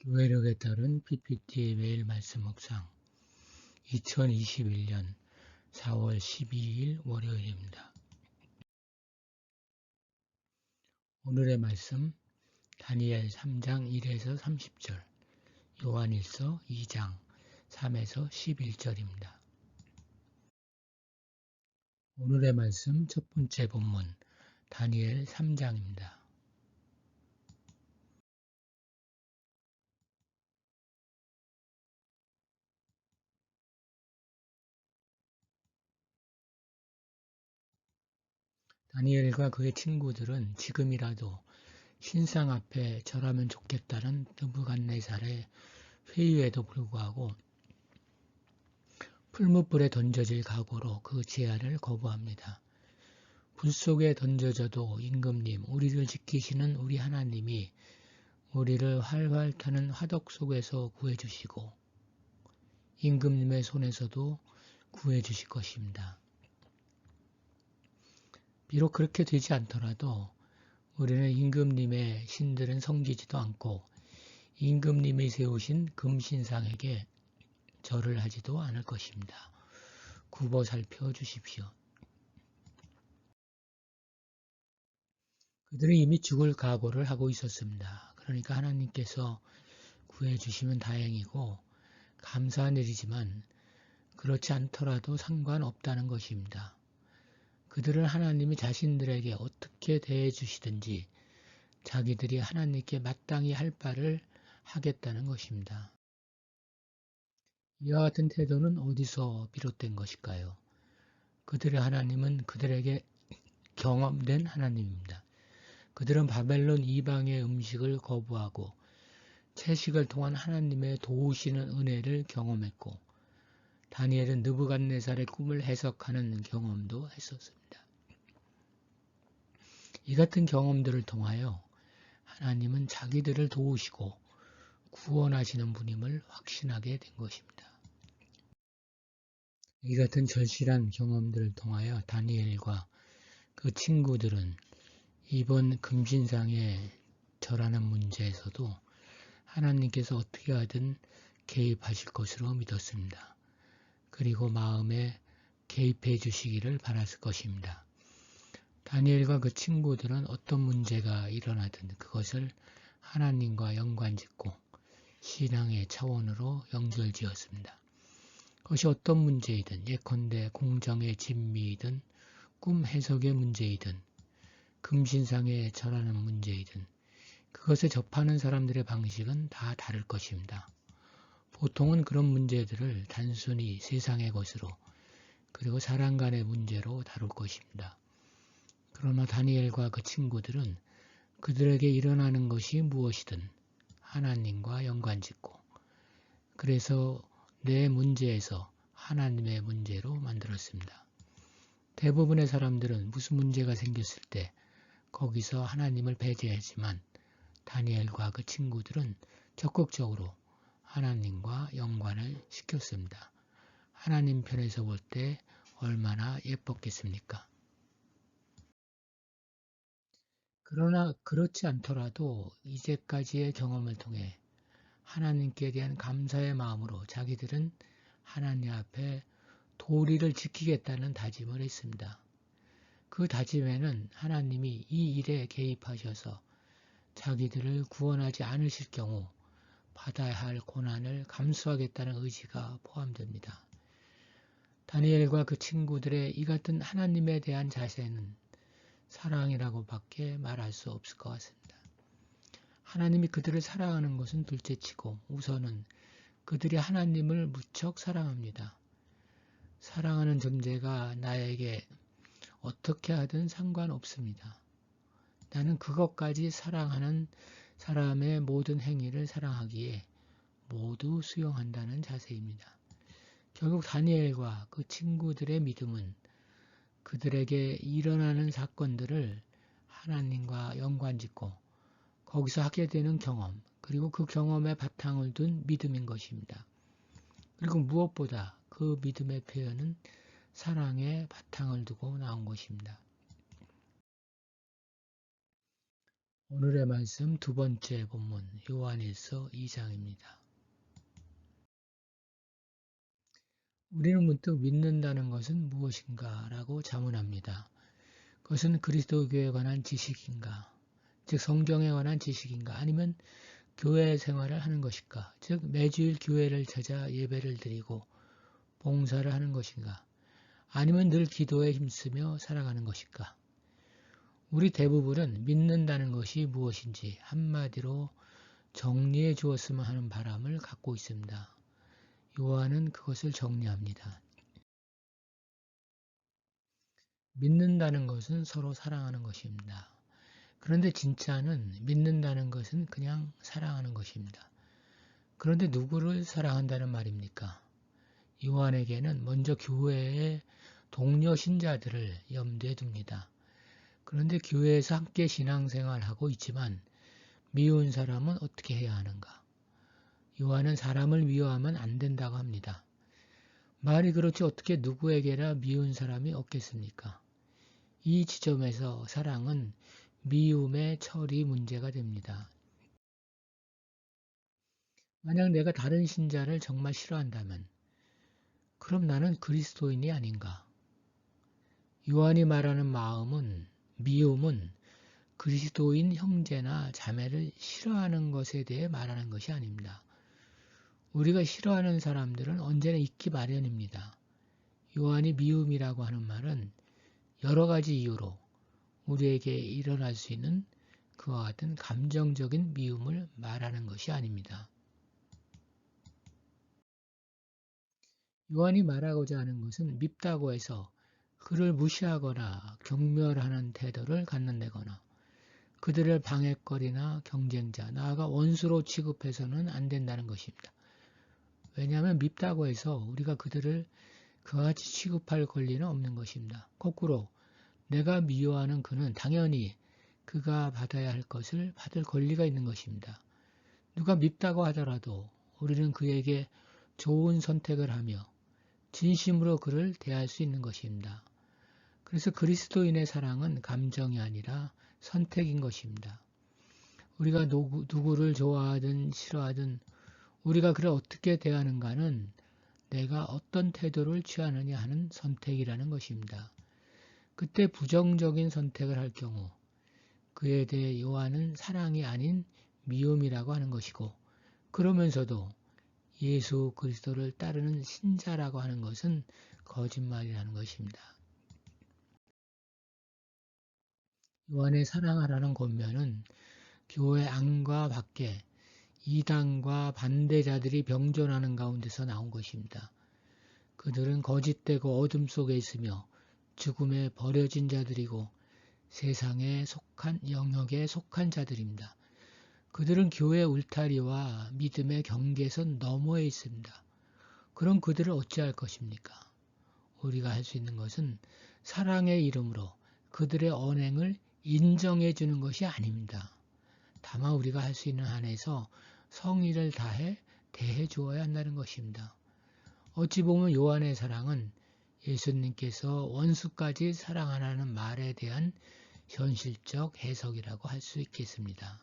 교회력에 따른 PPT의 매일 말씀 묵상 2021년 4월 12일 월요일입니다. 오늘의 말씀 다니엘 3장 1에서 30절 요한일서 2장 3에서 11절입니다. 오늘의 말씀 첫 번째 본문 다니엘 3장입니다. 다니엘과 그의 친구들은 지금이라도 신상 앞에 절하면 좋겠다는 느부갓네살의 회유에도 불구하고 풀무불에 던져질 각오로 그 제안을 거부합니다. 불 속에 던져져도 임금님, 우리를 지키시는 우리 하나님이 우리를 활활 타는 화덕 속에서 구해주시고 임금님의 손에서도 구해주실 것입니다. 비록 그렇게 되지 않더라도 우리는 임금님의 신들은 섬기지도 않고 임금님이 세우신 금신상에게 절을 하지도 않을 것입니다. 굽어 살펴 주십시오. 그들은 이미 죽을 각오를 하고 있었습니다. 그러니까 하나님께서 구해주시면 다행이고 감사한 일이지만 그렇지 않더라도 상관없다는 것입니다. 그들은 하나님이 자신들에게 어떻게 대해 주시든지 자기들이 하나님께 마땅히 할 바를 하겠다는 것입니다. 이와 같은 태도는 어디서 비롯된 것일까요? 그들의 하나님은 그들에게 경험된 하나님입니다. 그들은 바벨론 이방의 음식을 거부하고 채식을 통한 하나님의 도우시는 은혜를 경험했고 다니엘은 느부갓네살의 꿈을 해석하는 경험도 했었습니다. 이 같은 경험들을 통하여 하나님은 자기들을 도우시고 구원하시는 분임을 확신하게 된 것입니다. 이 같은 절실한 경험들을 통하여 다니엘과 그 친구들은 이번 금신상에 절하는 문제에서도 하나님께서 어떻게 하든 개입하실 것으로 믿었습니다. 그리고 마음에 개입해 주시기를 바랐을 것입니다. 다니엘과 그 친구들은 어떤 문제가 일어나든 그것을 하나님과 연관짓고 신앙의 차원으로 연결지었습니다. 그것이 어떤 문제이든 예컨대 공정의 진미이든 꿈 해석의 문제이든 금신상에 절하는 문제이든 그것을 접하는 사람들의 방식은 다 다를 것입니다. 보통은 그런 문제들을 단순히 세상의 것으로 그리고 사람 간의 문제로 다룰 것입니다. 그러나 다니엘과 그 친구들은 그들에게 일어나는 것이 무엇이든 하나님과 연관짓고 그래서 내 문제에서 하나님의 문제로 만들었습니다. 대부분의 사람들은 무슨 문제가 생겼을 때 거기서 하나님을 배제하지만 다니엘과 그 친구들은 적극적으로 하나님과 연관을 시켰습니다. 하나님 편에서 볼 때 얼마나 예뻤겠습니까? 그러나 그렇지 않더라도 이제까지의 경험을 통해 하나님께 대한 감사의 마음으로 자기들은 하나님 앞에 도리를 지키겠다는 다짐을 했습니다. 그 다짐에는 하나님이 이 일에 개입하셔서 자기들을 구원하지 않으실 경우 받아야 할 고난을 감수하겠다는 의지가 포함됩니다. 다니엘과 그 친구들의 이 같은 하나님에 대한 자세는 사랑이라고 밖에 말할 수 없을 것 같습니다. 하나님이 그들을 사랑하는 것은 둘째치고 우선은 그들이 하나님을 무척 사랑합니다. 사랑하는 존재가 나에게 어떻게 하든 상관없습니다. 나는 그것까지 사랑하는 사람의 모든 행위를 사랑하기에 모두 수용한다는 자세입니다. 결국 다니엘과 그 친구들의 믿음은 그들에게 일어나는 사건들을 하나님과 연관짓고 거기서 하게 되는 경험 그리고 그 경험에 바탕을 둔 믿음인 것입니다. 그리고 무엇보다 그 믿음의 표현은 사랑의 바탕을 두고 나온 것입니다. 오늘의 말씀 두 번째 본문 요한일서 2장입니다. 우리는 문득 믿는다는 것은 무엇인가 라고 자문합니다. 그것은 그리스도교에 관한 지식인가, 즉 성경에 관한 지식인가, 아니면 교회 생활을 하는 것인가, 즉 매주일 교회를 찾아 예배를 드리고 봉사를 하는 것인가, 아니면 늘 기도에 힘쓰며 살아가는 것인가. 우리 대부분은 믿는다는 것이 무엇인지 한마디로 정리해 주었으면 하는 바람을 갖고 있습니다. 요한은 그것을 정리합니다. 믿는다는 것은 서로 사랑하는 것입니다. 그런데 진짜는 믿는다는 것은 그냥 사랑하는 것입니다. 그런데 누구를 사랑한다는 말입니까? 요한에게는 먼저 교회의 동료 신자들을 염두에 둡니다. 그런데 교회에서 함께 신앙생활하고 있지만 미운 사람은 어떻게 해야 하는가? 요한은 사람을 미워하면 안 된다고 합니다. 말이 그렇지 어떻게 누구에게나 미운 사람이 없겠습니까? 이 지점에서 사랑은 미움의 처리 문제가 됩니다. 만약 내가 다른 신자를 정말 싫어한다면 그럼 나는 그리스도인이 아닌가? 요한이 말하는 마음은 미움은 그리스도인 형제나 자매를 싫어하는 것에 대해 말하는 것이 아닙니다. 우리가 싫어하는 사람들은 언제나 있기 마련입니다. 요한이 미움이라고 하는 말은 여러 가지 이유로 우리에게 일어날 수 있는 그와 같은 감정적인 미움을 말하는 것이 아닙니다. 요한이 말하고자 하는 것은 밉다고 해서 그를 무시하거나 경멸하는 태도를 갖는다거나 그들을 방해거리나 경쟁자, 나아가 원수로 취급해서는 안 된다는 것입니다. 왜냐하면 밉다고 해서 우리가 그들을 그와 같이 취급할 권리는 없는 것입니다. 거꾸로 내가 미워하는 그는 당연히 그가 받아야 할 것을 받을 권리가 있는 것입니다. 누가 밉다고 하더라도 우리는 그에게 좋은 선택을 하며 진심으로 그를 대할 수 있는 것입니다. 그래서 그리스도인의 사랑은 감정이 아니라 선택인 것입니다. 우리가 누구, 누구를 좋아하든 싫어하든 우리가 그를 어떻게 대하는가는 내가 어떤 태도를 취하느냐 하는 선택이라는 것입니다. 그때 부정적인 선택을 할 경우 그에 대해 요한은 사랑이 아닌 미움이라고 하는 것이고 그러면서도 예수 그리스도를 따르는 신자라고 하는 것은 거짓말이라는 것입니다. 요한의 사랑하라는 권면은 교회 안과 밖에 이단과 반대자들이 병존하는 가운데서 나온 것입니다. 그들은 거짓되고 어둠 속에 있으며 죽음에 버려진 자들이고 세상에 속한 영역에 속한 자들입니다. 그들은 교회 울타리와 믿음의 경계선 너머에 있습니다. 그럼 그들을 어찌할 것입니까? 우리가 할 수 있는 것은 사랑의 이름으로 그들의 언행을 인정해 주는 것이 아닙니다. 다만 우리가 할 수 있는 한에서 성의를 다해 대해 주어야 한다는 것입니다. 어찌 보면 요한의 사랑은 예수님께서 원수까지 사랑하라는 말에 대한 현실적 해석이라고 할 수 있겠습니다.